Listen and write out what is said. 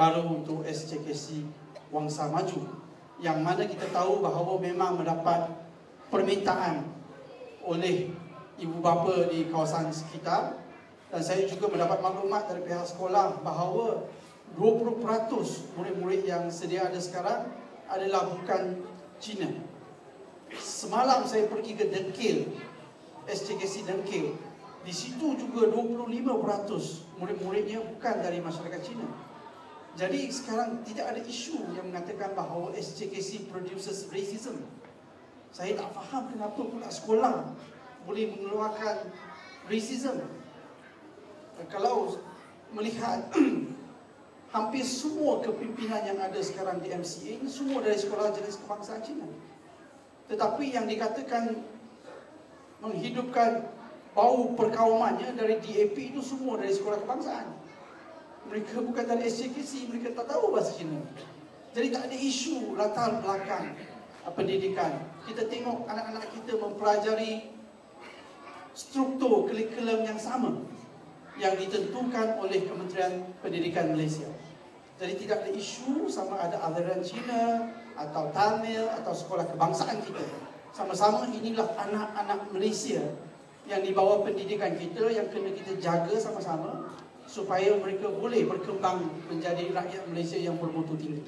baru untuk SCKC Wangsa Maju yang mana kita tahu bahawa memang mendapat permintaan oleh ibu bapa di kawasan sekitar dan saya juga mendapat maklumat dari pihak sekolah bahawa 20% murid-murid yang sedia ada sekarang adalah bukan Cina. Semalam saya pergi ke Dengkil, SCKC Dengkil. Di situ juga 25% murid-muridnya bukan dari masyarakat Cina. Jadi sekarang tidak ada isu yang mengatakan bahawa SCKC produces racism. Saya tak faham kenapa pula sekolah boleh mengeluarkan racism. Kalau melihat hampir semua kepimpinan yang ada sekarang di MCA ini semua dari sekolah jenis kebangsaan Cina. Tetapi yang dikatakan menghidupkan bau perkaumannya dari DAP itu semua dari sekolah kebangsaan. Mereka bukan dari SCKC, mereka tak tahu bahasa Cina. Jadi tak ada isu latar belakang pendidikan. Kita tengok anak-anak kita mempelajari struktur kurikulum yang sama yang ditentukan oleh Kementerian Pendidikan Malaysia. Jadi tidak ada isu sama ada aliran Cina atau Tamil atau sekolah kebangsaan kita. Sama-sama inilah anak-anak Malaysia yang di bawah pendidikan kita yang kena kita jaga sama-sama supaya mereka boleh berkembang menjadi rakyat Malaysia yang bermutu tinggi.